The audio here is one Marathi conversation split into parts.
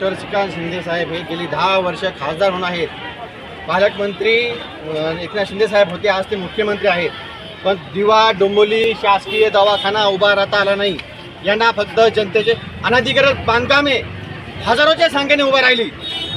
डॉक्टर श्रीकांत शिंदे साहेब हे गेली दहा वर्ष खासदार होऊन आहेत. पालकमंत्री एकनाथ शिंदे साहेब होते आज ते मुख्यमंत्री आहेत. पण दिवा डोंबोली शासकीय दवाखाना उभा राहता आला नाही. यांना फक्त जनतेचे अनधिकृत बांधकामे हजारोच्या संख्येने उभा राहिली.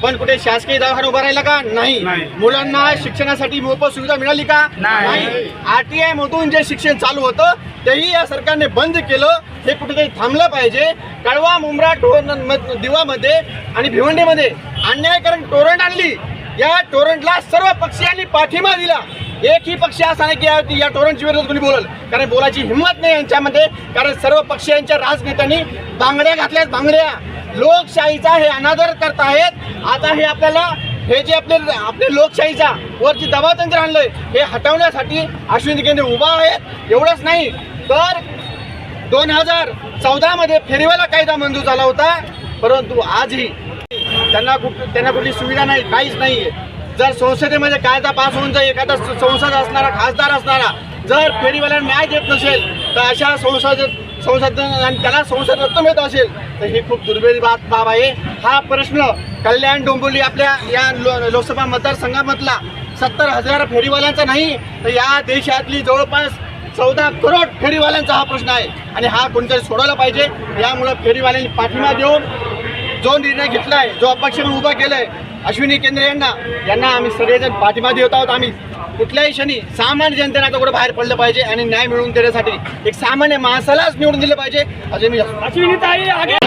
पण कुठे शासकीय दवाखाना उभा राहिला का? नाही. नाही. मुलांना शिक्षणासाठी मोफत सुविधा मिळाली का? नाही. आरटीआय मधून जे शिक्षण चालू होतं तेही या सरकारने बंद केलं. हे कुठेतरी थांबलं पाहिजे. कळवा मुंब्रा टोरण दिवामध्ये आणि भिवंडीमध्ये अन्यायकरण टोरंट आणली. या टोरंटला सर्व पक्षीयांनी पाठिंबा दिला. एकही पक्ष असा नाही की या- या टोरंटच्या विरोधात कोणी बोलल. कारण बोलायची हिंमत नाही यांच्यामध्ये. कारण सर्व पक्षीयांच्या राजनेत्यांनी बांगड्या घातल्यात बांगड्या. लोकशाहीचा हे अनादर करत आहेत आता हे आपल्याला हे जे आपले आपले लोकशाहीचा वरची दबावतंत्र आणलंय हे हटवण्यासाठी अश्विनी केंद्र उभा आहेत. एवढंच नाही. तर दोन हजार चौदामध्ये फेरीवाला कायदा मंजूर झाला होता. परंतु आजही त्यांना कुठ त्यांना कुठली सुविधा नाही काहीच नाही जर संसदेमध्ये कायदा पास होऊन जर एखादा संसद असणारा खासदार असणारा जर फेरीवाल्यांना न्याय देत नसेल तर अशा संसद संसद आणि त्याला संसद रत्न मिळत असेल तर ही खूप दुर्मिळ बाब बाब आहे. हा प्रश्न कल्याण डोंबिवली आपल्या या लो- लोकसभा मतदारसंघामधला सत्तर हजार फेरीवाल्यांचा नाही तर या देशातली जवळपास चौदा करोड फेरीवाल्यांचा हा प्रश्न आहे. आणि हा कोणतरी सोडवला पाहिजे यामुळं फेरीवाल्यांनी पाठिंबा देऊन जो निर्णय घेतलाय जो अपक्ष म्हणून उभा केलाय अश्विनी केंद्रे यांना यांना आम्ही सगळेजण पाठिंबा देत आहोत. आम्ही कुठल्याही क्षणी सामान्य जनतेने आता कुठं बाहेर पडलं पाहिजे आणि न्याय मिळवून देण्यासाठी एक सामान्य माणसालाच निवडून दिलं पाहिजे. असे मी ताई आगे.